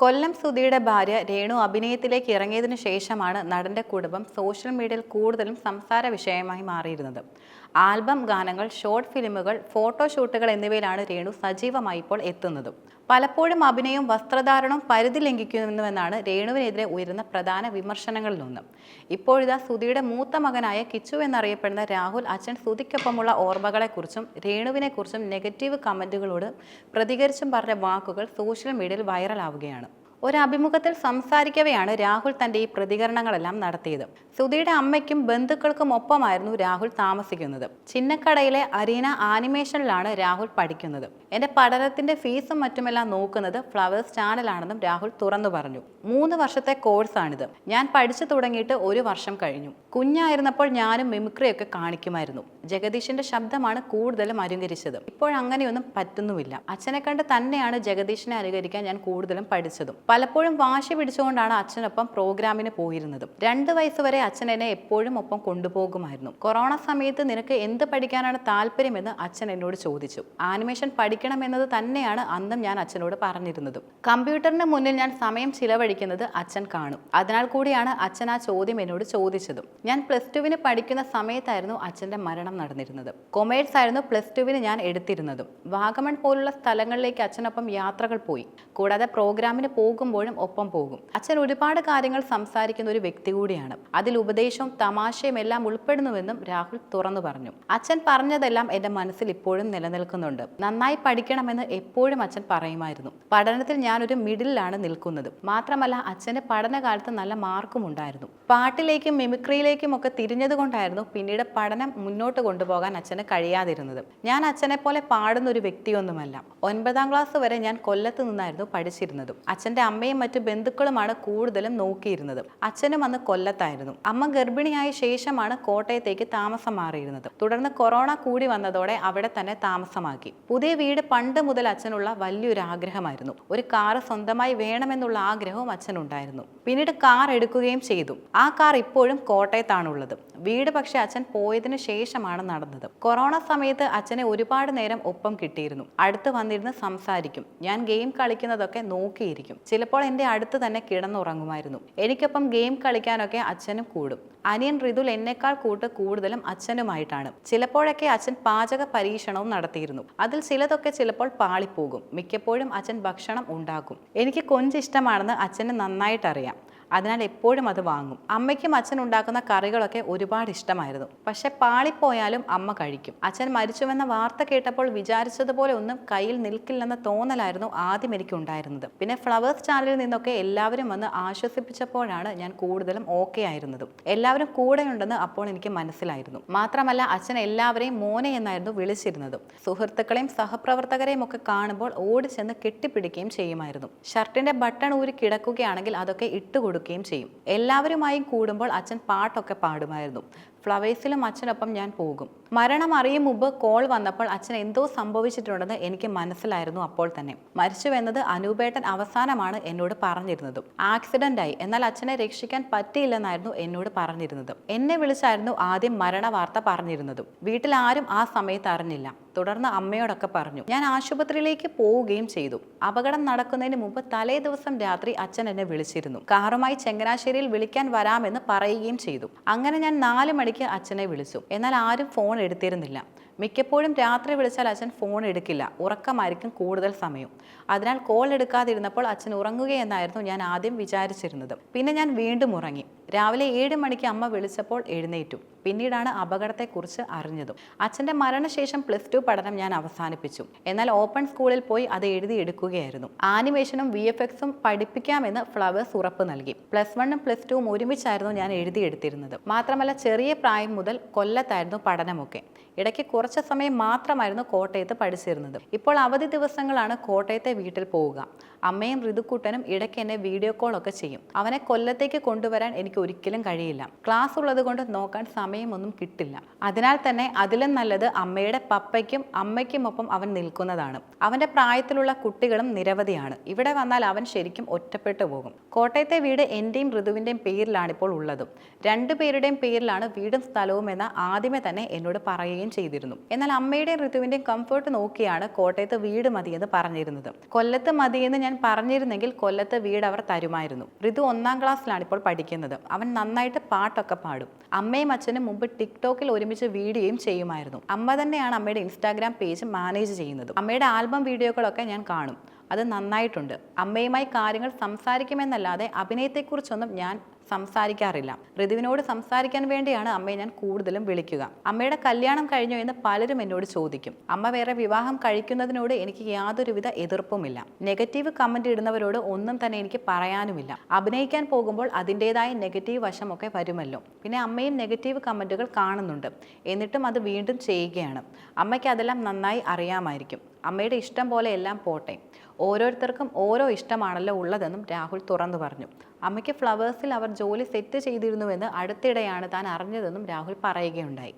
കൊല്ലം സുധിയുടെ ഭാര്യ രേണു അഭിനയത്തിലേക്ക് ഇറങ്ങിയതിനു ശേഷമാണ് നടന്റെ കുടുംബം സോഷ്യൽ മീഡിയയിൽ കൂടുതലും സംസാര വിഷയമായി മാറിയിരുന്നത്. ആൽബം ഗാനങ്ങൾ ഷോർട്ട് ഫിലിമുകൾ ഫോട്ടോഷൂട്ടുകൾ എന്നിവയിലാണ് രേണു സജീവമായി ഇപ്പോൾ എത്തുന്നതും. പലപ്പോഴും അഭിനയം വസ്ത്രധാരണം പരിധി ലംഘിക്കുന്നുവെന്നാണ് രേണുവിനെതിരെ ഉയരുന്ന പ്രധാന വിമർശനങ്ങളിലൊന്ന് ഇപ്പോഴിതാ സുധിയുടെ മൂത്ത മകനായ കിച്ചു എന്നറിയപ്പെടുന്ന രാഹുൽ അച്ഛൻ സുധിക്കൊപ്പമുള്ള ഓർമ്മകളെക്കുറിച്ചും രേണുവിനെക്കുറിച്ചും നെഗറ്റീവ് കമന്റുകളോട് പ്രതികരിച്ചും പറഞ്ഞ വാക്കുകൾ സോഷ്യൽ മീഡിയയിൽ വൈറലാവുകയാണ്. ഒരു അഭിമുഖത്തിൽ സംസാരിക്കവെയാണ് രാഹുൽ തന്റെ ഈ പ്രതികരണങ്ങളെല്ലാം നടത്തിയത്. സുധിയുടെ അമ്മയ്ക്കും ബന്ധുക്കൾക്കും ഒപ്പമായിരുന്നു രാഹുൽ താമസിക്കുന്നത്. ചിന്നക്കടയിലെ അരീന ആനിമേഷനിലാണ് രാഹുൽ പഠിക്കുന്നത്. എന്റെ പഠനത്തിന്റെ ഫീസും മറ്റുമെല്ലാം നോക്കുന്നത് ഫ്ലവേഴ്സ് ചാനലാണെന്നും രാഹുൽ തുറന്നു പറഞ്ഞു. മൂന്ന് വർഷത്തെ കോഴ്സാണിത്. ഞാൻ പഠിച്ചു തുടങ്ങിയിട്ട് ഒരു വർഷം കഴിഞ്ഞു. കുഞ്ഞായിരുന്നപ്പോൾ ഞാനും മിമിക്രിയൊക്കെ കാണിക്കുമായിരുന്നു. ജഗദീഷിന്റെ ശബ്ദമാണ് കൂടുതലും അനുകരിച്ചത് ഇപ്പോൾ അങ്ങനെയൊന്നും പറ്റുന്നുമില്ല. അച്ഛനെ കണ്ട് തന്നെയാണ് ജഗദീഷിനെ അനുകരിക്കാൻ ഞാൻ കൂടുതലും പഠിച്ചതും. പലപ്പോഴും വാശി പിടിച്ചുകൊണ്ടാണ് അച്ഛനൊപ്പം പ്രോഗ്രാമിന് പോയിരുന്നത്. രണ്ട് വയസ്സ് വരെ അച്ഛൻ എന്നെ എപ്പോഴും ഒപ്പം കൊണ്ടുപോകുമായിരുന്നു. കൊറോണ സമയത്ത് നിനക്ക് എന്ത് പഠിക്കാനാണ് താല്പര്യമെന്ന് അച്ഛൻ എന്നോട് ചോദിച്ചു. ആനിമേഷൻ പഠിക്കണമെന്നത് തന്നെയാണ് അന്നും ഞാൻ അച്ഛനോട് പറഞ്ഞിരുന്നത്. കമ്പ്യൂട്ടറിന് മുന്നിൽ ഞാൻ സമയം ചിലവഴിക്കുന്നത് അച്ഛൻ കാണും. അതിനാൽ കൂടിയാണ് അച്ഛൻ ആ ചോദ്യം എന്നോട് ചോദിച്ചതും. ഞാൻ പ്ലസ് ടുവിന് പഠിക്കുന്ന സമയത്തായിരുന്നു അച്ഛന്റെ മരണം നടന്നിരുന്നത്. കൊമേഴ്സ് ആയിരുന്നു പ്ലസ് ടുവിന് ഞാൻ എടുത്തിരുന്നതും. വാഗമൺ പോലുള്ള സ്ഥലങ്ങളിലേക്ക് അച്ഛനൊപ്പം യാത്രകൾ പോയി. കൂടാതെ പ്രോഗ്രാമിന് പോകുമ്പോഴും ഒപ്പം പോകും. അച്ഛൻ ഒരുപാട് കാര്യങ്ങൾ സംസാരിക്കുന്ന ഒരു വ്യക്തി കൂടിയാണ്. അതിൽ ഉപദേശവും തമാശയും എല്ലാം ഉൾപ്പെടുന്നുവെന്നും രാഹുൽ തുറന്നു പറഞ്ഞു. അച്ഛൻ പറഞ്ഞതെല്ലാം എന്റെ മനസ്സിൽ ഇപ്പോഴും നിലനിൽക്കുന്നുണ്ട്. നന്നായി പഠിക്കണമെന്ന് എപ്പോഴും അച്ഛൻ പറയുമായിരുന്നു. പഠനത്തിൽ ഞാനൊരു മിഡിലാണ് നിൽക്കുന്നത്. മാത്രമല്ല അച്ഛന് പഠനകാലത്ത് നല്ല മാർക്കും ഉണ്ടായിരുന്നു. പാട്ടിലേക്കും മിമിക്രിയിലേക്കും ഒക്കെ തിരിഞ്ഞതുകൊണ്ടായിരുന്നു പിന്നീട് പഠനം മുന്നോട്ട് കൊണ്ടുപോകാൻ അച്ഛന് കഴിയാതിരുന്നത്. ഞാൻ അച്ഛനെ പോലെ പാടുന്ന ഒരു വ്യക്തിയൊന്നുമല്ല. ഒൻപതാം ക്ലാസ് വരെ ഞാൻ കൊല്ലത്ത് നിന്നായിരുന്നു പഠിച്ചിരുന്നത്. അച്ഛന്റെ അമ്മയും മറ്റു ബന്ധുക്കളുമാണ് കൂടുതലും നോക്കിയിരുന്നത്. അച്ഛനും അന്ന് കൊല്ലത്തായിരുന്നു. അമ്മ ഗർഭിണിയായ ശേഷമാണ് കോട്ടയത്തേക്ക് താമസം മാറിയിരുന്നത്. തുടർന്ന് കൊറോണ കൂടി വന്നതോടെ അവിടെ തന്നെ താമസമാക്കി. പുതിയ വീട് പണ്ട് മുതൽ അച്ഛനുള്ള വലിയൊരു ആഗ്രഹമായിരുന്നു. ഒരു കാറ് സ്വന്തമായി വേണമെന്നുള്ള ആഗ്രഹവും അച്ഛനുണ്ടായിരുന്നു. പിന്നീട് കാർ എടുക്കുകയും ചെയ്തു. ആ കാർ ഇപ്പോഴും കോട്ടയത്താണുള്ളത്. വീട് പക്ഷേ അച്ഛൻ പോയതിനു ശേഷമാണ് നടന്നത്. കൊറോണ സമയത്ത് അച്ഛനെ ഒരുപാട് നേരം ഒപ്പം കിട്ടിയിരുന്നു. അടുത്ത് വന്നിരുന്ന് സംസാരിക്കും. ഞാൻ ഗെയിം കളിക്കുന്നതൊക്കെ നോക്കിയിരിക്കും. ചിലപ്പോൾ എന്റെ അടുത്ത് തന്നെ കിടന്നുറങ്ങുമായിരുന്നു. എനിക്കൊപ്പം ഗെയിം കളിക്കാനൊക്കെ അച്ഛനും കൂടും. അനിയൻ റിതുൽ എന്നെക്കാൾ കൂട്ട് കൂടുതലും അച്ഛനുമായിട്ടാണ്. ചിലപ്പോഴൊക്കെ അച്ഛൻ പാചക പരീക്ഷണവും നടത്തിയിരുന്നു. അതിൽ ചിലതൊക്കെ ചിലപ്പോൾ പാളിപ്പോകും. മിക്കപ്പോഴും അച്ഛൻ ഭക്ഷണം ഉണ്ടാക്കും. എനിക്ക് കൊഞ്ചിഷ്ടമാണെന്ന് അച്ഛന് നന്നായിട്ടറിയാം. അതിനാൽ എപ്പോഴും അത് വാങ്ങും. അമ്മയ്ക്കും അച്ഛൻ ഉണ്ടാക്കുന്ന കറികളൊക്കെ ഒരുപാട് ഇഷ്ടമായിരുന്നു. പക്ഷെ പാളിപ്പോയാലും അമ്മ കഴിക്കും. അച്ഛൻ മരിച്ചുവെന്ന വാർത്ത കേട്ടപ്പോൾ വിചാരിച്ചതുപോലെ ഒന്നും കയ്യിൽ നിൽക്കില്ലെന്ന തോന്നലായിരുന്നു ആദ്യം എനിക്ക് ഉണ്ടായിരുന്നത് പിന്നെ ഫ്ലവേഴ്സ് ചാനലിൽ നിന്നൊക്കെ എല്ലാവരും വന്ന് ആശ്വസിപ്പിച്ചപ്പോഴാണ് ഞാൻ കൂടുതലും ഓക്കെ ആയിരുന്നതും. എല്ലാവരും കൂടെയുണ്ടെന്ന് അപ്പോൾ എനിക്ക് മനസ്സിലായിരുന്നു. മാത്രമല്ല അച്ഛൻ എല്ലാവരെയും മോനെ എന്നായിരുന്നു വിളിച്ചിരുന്നതും. സുഹൃത്തുക്കളെയും സഹപ്രവർത്തകരെയും ഒക്കെ കാണുമ്പോൾ ഓടിച്ചെന്ന് ചെന്ന് കെട്ടിപ്പിടിക്കുകയും ചെയ്യുമായിരുന്നു. ഷർട്ടിന്റെ ബട്ടൺ ഊരി കിടക്കുകയാണെങ്കിൽ അതൊക്കെ ഇട്ടുകൊടുക്കുകയും ചെയ്യും. എല്ലാവരുമായും കൂടുമ്പോൾ അച്ഛൻ പാട്ടൊക്കെ പാടുമായിരുന്നു. ഫ്ലവേഴ്സിലും അച്ഛനൊപ്പം ഞാൻ പോകും. മരണം അറിയും മുമ്പ് കോൾ വന്നപ്പോൾ അച്ഛൻ എന്തോ സംഭവിച്ചിട്ടുണ്ടെന്ന് എനിക്ക് മനസ്സിലായിരുന്നു അപ്പോൾ തന്നെ. മരിച്ചുവെന്നത് അനൂപേട്ടൻ അവസാനമാണ് എന്നോട് പറഞ്ഞിരുന്നത്. ആക്സിഡന്റ് ആയി എന്നാൽ അച്ഛനെ രക്ഷിക്കാൻ പറ്റിയില്ലെന്നായിരുന്നു എന്നോട് പറഞ്ഞിരുന്നത്. എന്നെ വിളിച്ചായിരുന്നു ആദ്യം മരണ വാർത്ത പറഞ്ഞിരുന്നതും. വീട്ടിൽ ആരും ആ സമയത്ത് അറിഞ്ഞില്ല. തുടർന്ന് അമ്മയോടൊക്കെ പറഞ്ഞു. ഞാൻ ആശുപത്രിയിലേക്ക് പോവുകയും ചെയ്തു. അപകടം നടക്കുന്നതിന് മുമ്പ് തലേ ദിവസം രാത്രി അച്ഛൻ എന്നെ വിളിച്ചിരുന്നു. കാറുമായി ചങ്ങനാശ്ശേരിയിൽ വിളിക്കാൻ വരാമെന്ന് പറയുകയും ചെയ്തു. അങ്ങനെ ഞാൻ നാല് മണിക്ക് അച്ഛനെ വിളിച്ചു. എന്നാൽ ആരും ഫോൺ എടുത്തിരുന്നില്ല. മിക്കപ്പോഴും രാത്രി വിളിച്ചാൽ അച്ഛൻ ഫോൺ എടുക്കില്ല. ഉറക്കമായിരിക്കും കൂടുതൽ സമയം. അതിനാൽ കോൾ എടുക്കാതിരുന്നപ്പോൾ അച്ഛൻ ഉറങ്ങുകയെന്നായിരുന്നു ഞാൻ ആദ്യം വിചാരിച്ചിരുന്നത്. പിന്നെ ഞാൻ വീണ്ടും ഉറങ്ങി. രാവിലെ ഏഴ് മണിക്ക് അമ്മ വിളിച്ചപ്പോൾ എഴുന്നേറ്റു. പിന്നീടാണ് അപകടത്തെക്കുറിച്ച് അറിഞ്ഞതും. അച്ഛന്റെ മരണശേഷം പ്ലസ് ടു പഠനം ഞാൻ അവസാനിപ്പിച്ചു. എന്നാൽ ഓപ്പൺ സ്കൂളിൽ പോയി അത് എഴുതിയെടുക്കുകയായിരുന്നു ആനിമേഷനും വി എഫ് എക്സും പഠിപ്പിക്കാമെന്ന് ഫ്ലവേഴ്സ് ഉറപ്പ് നൽകി. പ്ലസ് വണ്ണും പ്ലസ് ടുവും ഒരുമിച്ചായിരുന്നു ഞാൻ എഴുതിയെടുത്തിരുന്നത് മാത്രമല്ല ചെറിയ പ്രായം മുതൽ കൊല്ലത്തായിരുന്നു പഠനമൊക്കെ. ഇടയ്ക്ക് കുറച്ച് സമയം മാത്രമായിരുന്നു കോട്ടയത്ത് പഠിച്ചിരുന്നത്. ഇപ്പോൾ അവധി ദിവസങ്ങളാണ് കോട്ടയത്തെ വീട്ടിൽ പോവുക. അമ്മയും ഋതുക്കൂട്ടനും ഇടയ്ക്ക് എന്നെ വീഡിയോ കോൾ ഒക്കെ ചെയ്യും. അവനെ കൊല്ലത്തേക്ക് കൊണ്ടുവരാൻ എനിക്ക് ഒരിക്കലും കഴിയില്ല. ക്ലാസ് ഉള്ളത് കൊണ്ട് നോക്കാൻ സമയമൊന്നും കിട്ടില്ല. അതിനാൽ തന്നെ അതിലും നല്ലത് അമ്മയുടെ പപ്പയ്ക്കും അമ്മയ്ക്കുമൊപ്പം അവൻ നിൽക്കുന്നതാണ്. അവന്റെ പ്രായത്തിലുള്ള കുട്ടികളും നിരവധിയാണ്. ഇവിടെ വന്നാൽ അവൻ ശരിക്കും ഒറ്റപ്പെട്ടു പോകും. കോട്ടയത്തെ വീട് എന്റെയും ഋതുവിന്റെയും പേരിലാണ് ഇപ്പോൾ ഉള്ളതും. രണ്ടുപേരുടെയും പേരിലാണ് വീടും സ്ഥലവും എന്ന ആദ്യമേ തന്നെ എന്നോട് പറയുകയും ചെയ്തിരുന്നു. എന്നാൽ അമ്മയുടെയും ഋതുവിന്റെയും കംഫർട്ട് നോക്കിയാണ് കോട്ടയത്ത് വീട് മതിയെന്ന് പറഞ്ഞിരുന്നത്. കൊല്ലത്ത് മതിയെന്ന് ഞാൻ പറഞ്ഞിരുന്നെങ്കിൽ കൊല്ലത്ത് വീട് അവർ തരുമായിരുന്നു. ഋതു ഒന്നാം ക്ലാസ്സിലാണ് ഇപ്പോൾ പഠിക്കുന്നത്. അവൻ നന്നായിട്ട് പാട്ടൊക്കെ പാടും. അമ്മയും അച്ഛനും മുമ്പ് ടിക്ടോക്കിൽ ഒരുമിച്ച് വീഡിയോയും ചെയ്യുമായിരുന്നു. അമ്മ തന്നെയാണ് അമ്മയുടെ ഇൻസ്റ്റാഗ്രാം പേജ് മാനേജ് ചെയ്യുന്നത്. അമ്മയുടെ ആൽബം വീഡിയോകളൊക്കെ ഞാൻ കാണും. അത് നന്നായിട്ടുണ്ട്. അമ്മയുമായി കാര്യങ്ങൾ സംസാരിക്കുമെന്നല്ലാതെ അഭിനയത്തെക്കുറിച്ചൊന്നും ഞാൻ സംസാരിക്കാറില്ല. ഋതുവിനോട് സംസാരിക്കാൻ വേണ്ടിയാണ് അമ്മയെ ഞാൻ കൂടുതലും വിളിക്കുക. അമ്മയുടെ കല്യാണം കഴിഞ്ഞോ എന്ന് പലരും എന്നോട് ചോദിക്കും. അമ്മ വേറെ വിവാഹം കഴിക്കുന്നതിനോട് എനിക്ക് യാതൊരുവിധ എതിർപ്പുമില്ല. നെഗറ്റീവ് കമന്റ് ഇടുന്നവരോട് ഒന്നും തന്നെ എനിക്ക് പറയാനുമില്ല. അഭിനയിക്കാൻ പോകുമ്പോൾ അതിന്റെതായ നെഗറ്റീവ് വശമൊക്കെ വരുമല്ലോ. പിന്നെ അമ്മയും നെഗറ്റീവ് കമന്റുകൾ കാണുന്നുണ്ട്. എന്നിട്ടും അത് വീണ്ടും ചെയ്യുകയാണ്. അമ്മയ്ക്ക് അതെല്ലാം നന്നായി അറിയാമായിരിക്കും. അമ്മയുടെ ഇഷ്ടം പോലെ എല്ലാം പോട്ടെ. ഓരോരുത്തർക്കും ഓരോ ഇഷ്ടമാണല്ലോ ഉള്ളതെന്നും രാഹുൽ തുറന്നു പറഞ്ഞു. അമ്മയ്ക്ക് ഫ്ലവേഴ്സിൽ അവർ ജോലി സെറ്റ് ചെയ്തിരുന്നുവെന്ന് അടുത്തിടെയാണ് താൻ അറിഞ്ഞതെന്നും രാഹുൽ പറയുകയുണ്ടായി.